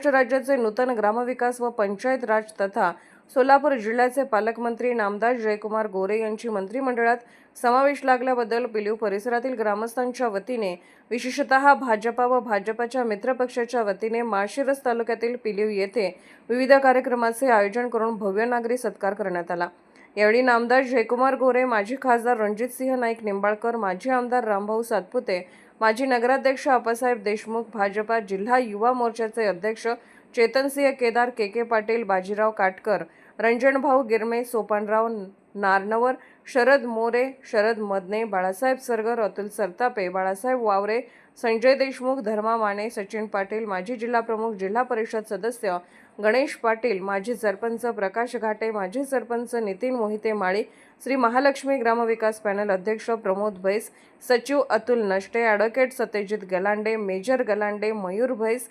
महाराष्ट्र राज्याचे नूतन ग्रामविकास व पंचायत राज तथा सोलापूर जिल्ह्याचे पालकमंत्री नामदास जयकुमार गोरे यांची मंत्रिमंडळात समावेश लागल्याबद्दल पिलीव परिसरातील ग्रामस्थांच्या वतीने विशेषतः भाजपा व भाजपच्या मित्रपक्षाच्या वतीने माळशिरस तालुक्यातील पिलीव येथे विविध कार्यक्रमाचे आयोजन करून भव्य नागरी सत्कार करण्यात आला. यावेळी नामदार जयकुमार गोरे माजी खासदार रणजितसिंह नाईक निंबाळकर माजी आमदार रामभाऊ सातपुते माजी नगराध्यक्ष अप्पासाहेब देशमुख भाजपा जिल्हा युवा मोर्चाचे अध्यक्ष चेतनसिंह केदार के के पाटील बाजीराव काटकर रंजनभाऊ गिरमे सोपानराव नारनवर शरद मोरे शरद मदने बाळासाहेब सरगर अतुल सरतापे बाळासाहेब वावरे संजय देशमुख धर्मा माने सचिन पाटील माजी जिल्हा प्रमुख जिल्हा परिषद सदस्य गणेश पाटील माजी सरपंच प्रकाश घाटे माजी सरपंच नितीन मोहिते माळी श्री महालक्ष्मी ग्रामविकास पॅनल अध्यक्ष प्रमोद भैस सचिव Atul Nashte advocate Satyajit Galande major Galande Mayur Bhais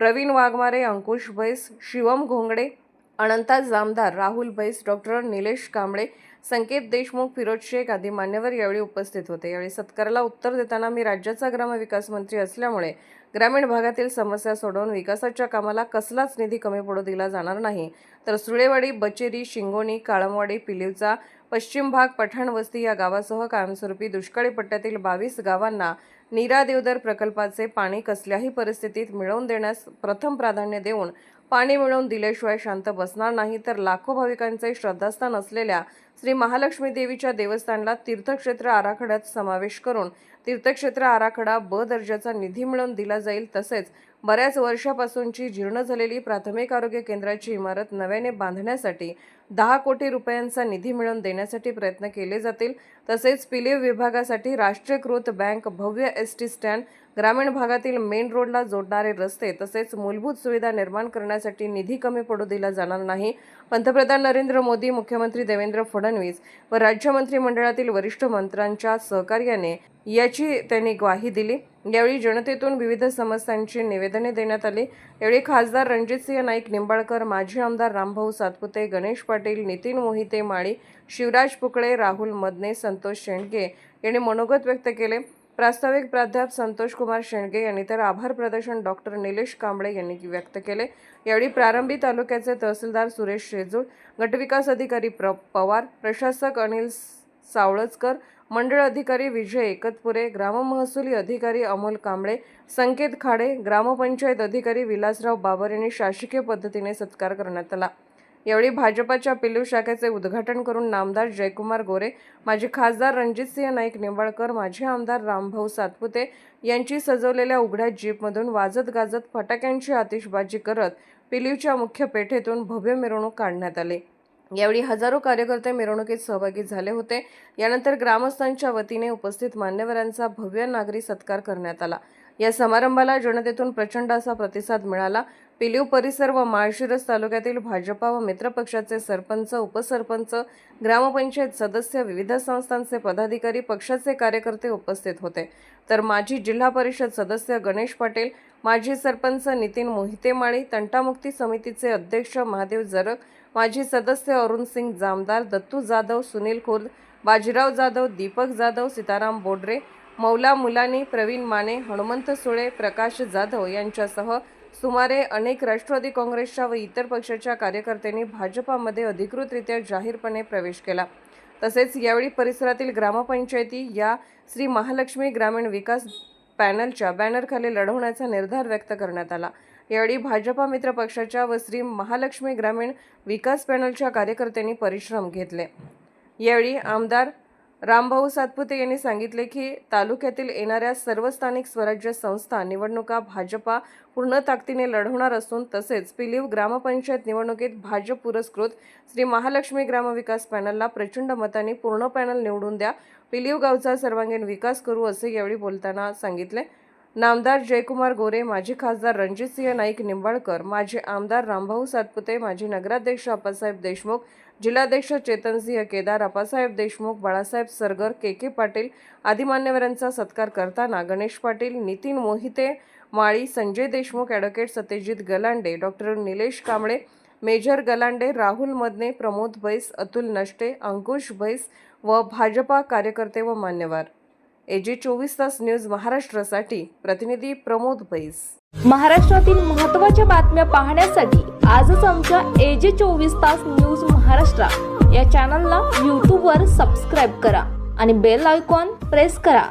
Pravin Waghmare Ankush Bhais Shivam Ghongade Ananta Jamdar Rahul Bais doctor Nilesh Kamble Sanket Deshmukh Firoz Shaikh आदी मान्यवर यावेळी उपस्थित होते. यावेळी सत्काराला उत्तर देताना मी राज्याचा ग्रामविकास मंत्री असल्यामुळे ग्रामीण भागातील समस्या सोडवून विकासाच्या कामाला कसलाच निधी कमी पडू दिला जाणार नाही. तर सुळेवाडी बचेरी शिंगोणी काळमवाडी पिलिवचा पश्चिम भाग पठाणवस्ती या गावासह कायमस्वरूपी दुष्काळी पट्ट्यातील बावीस गावांना नीरा देवदर प्रकल्पाचे पाणी कसल्याही परिस्थितीत मिळवून देण्यास प्रथम प्राधान्य देऊन पाणी मिळवून दिल्याशिवाय शांत बसणार नाही तर लाखो भाविकांचे श्रद्धास्थान असलेल्या श्री महालक्ष्मी देवीच्या देवस्थानला तीर्थक्षेत्र आराखड्यात समावेश करून तीर्थक्षेत्र आराखडा ब दर्जाचा निधी मिळवून दिला जाईल. तसेच बऱ्याच वर्षापासूनची जीर्ण झालेली प्राथमिक आरोग्य केंद्राची इमारत नव्याने बांधण्यासाठी दहा कोटी रुपयांचा निधी मिळवून देण्यासाठी प्रयत्न केले जातील. तसेच पिलीव विभागासाठी राष्ट्रीयकृत बँक भव्य एस टी स्टँड ग्रामीण भागातील मेन रोडला जोडणारे रस्ते तसेच मूलभूत सुविधा निर्माण करण्यासाठी निधी कमी पडू दिला जाणार नाही. पंतप्रधान नरेंद्र मोदी मुख्यमंत्री देवेंद्र फडणवीस व राज्य मंत्रिमंडळातील वरिष्ठ मंत्र्यांच्या सहकार्याने याची त्यांनी ग्वाही दिली. यावेळी जनतेतून विविध समस्यांची निवेदने देण्यात आली. यावेळी खासदार रणजितसिंह नाईक निंबाळकर माजी आमदार रामभाऊ सातपुते गणेश पाटील नितीन मोहिते माळी शिवराज पुकळे राहुल मदने संतोष शेंडगे यांनी मनोगत व्यक्त केले. प्रास्ताविक प्राध्याप संतोष कुमार शेंडगे यांनी तर आभार प्रदर्शन डॉक्टर निलेश कांबळे यांनी व्यक्त केले. यावेळी प्रारंभी तालुक्याचे तहसीलदार सुरेश शेजूळ गटविकास अधिकारी प्र पवार प्रशासक अनिल सावळजकर मंडळ अधिकारी विजय एकतपुरे ग्राममहसुली अधिकारी अमोल कांबळे संकेत खाडे ग्रामपंचायत अधिकारी विलासराव बाबर यांनी शासकीय पद्धतीने सत्कार करण्यात आला. यावेळी भाजपाच्या पिल्लू शाखेचे उद्घाटन करून नामदार जयकुमार गोरे माजी खासदार रणजितसिंह नाईक निंबाळकर माजी आमदार रामभाऊ सातपुते यांची सजवलेल्या उघड्या जीपमधून वाजत गाजत फटाक्यांची आतिषबाजी करत पिलीवच्या मुख्य पेठेतून भव्य मिरवणूक काढण्यात आली. यावेळी हजारो कार्यकर्ते मिरवणुकीत सहभागी झाले होते. यानंतर ग्रामस्थांच्या वतीने उपस्थित मान्यवरांचा भव्य नागरी सत्कार करण्यात आला. या समारंभाला जनतेतून प्रचंड असा प्रतिसाद मिळाला. पिलीव परिसर व माळशिरस तालुक्यातील भाजपा व मित्रपक्षाचे सरपंच उपसरपंच ग्रामपंचायत सदस्य विविध संस्थांचे पदाधिकारी पक्षाचे कार्यकर्ते उपस्थित होते. तर माजी जिल्हा परिषद सदस्य गणेश पाटील माजी सरपंच नितीन मोहितेमाळी तंटामुक्ती समितीचे अध्यक्ष महादेव जरक माजी सदस्य अरुण सिंग जामदार दत्तू जाधव सुनील खुर्द बाजीराव जाधव दीपक जाधव सीताराम बोडरे मौला मुलानी प्रवीण माने हनुमंत सुळे प्रकाश जाधव यांच्यासह सुमारे अनेक राष्ट्रवादी काँग्रेसच्या व इतर पक्षाच्या कार्यकर्त्यांनी भाजपामध्ये अधिकृतरित्या जाहीरपणे प्रवेश केला. तसेच यावेळी परिसरातील ग्रामपंचायती या श्री महालक्ष्मी ग्रामीण विकास पॅनलच्या बॅनरखाली लढवण्याचा निर्धार व्यक्त करण्यात आला. यावेळी भाजपा मित्र पक्षाच्या व श्री महालक्ष्मी ग्रामीण विकास पॅनलच्या कार्यकर्त्यांनी परिश्रम घेतले. यावेळी आमदार रामभाऊ सातपुते यांनी सांगितले की तालुक्यातील येणाऱ्या सर्व स्थानिक स्वराज्य संस्था निवडणुका भाजपा पूर्ण ताकदीने लढवणार असून तसेच पिलीव ग्रामपंचायत निवडणुकीत भाजप पुरस्कृत श्री महालक्ष्मी ग्रामविकास पॅनलला प्रचंड मतांनी पूर्ण पॅनल निवडून द्या. पिलीव गावचा सर्वांगीण विकास करू असे यावेळी बोलताना सांगितले. नामदार जयकुमार गोरे माजी खासदार रणजितसिंह नाईक निंबाळकर माजी आमदार रामभाऊ सातपुते माजी नगराध्यक्ष अप्पासाहेब देशमुख जिल्हाध्यक्ष चेतनसिंह केदार अप्पासाहेब देशमुख बाळासाहेब सरगर के के पाटील आदी मान्यवरांचा सत्कार करताना Ganesh Patil Nitin Mohite Mali Sanjay Deshmukh advocate Satyajit Galande doctor Nilesh Kamble major Galande Rahul Madane Pramod Bais Atul Nashte Ankush Bais व भाजपा कार्यकर्ते व मान्यवर. एजी चोवीस तास न्यूज महाराष्ट्रासाठी प्रतिनिधी प्रमोद पैस महाराष्ट्रातील महत्त्वाच्या बातम्या पाहण्यासाठी आजच आमच्या एजे चोवीस तास न्यूज महाराष्ट्र या चॅनलला यूट्यूबवर सबस्क्राईब करा आणि बेल आयकॉन प्रेस करा.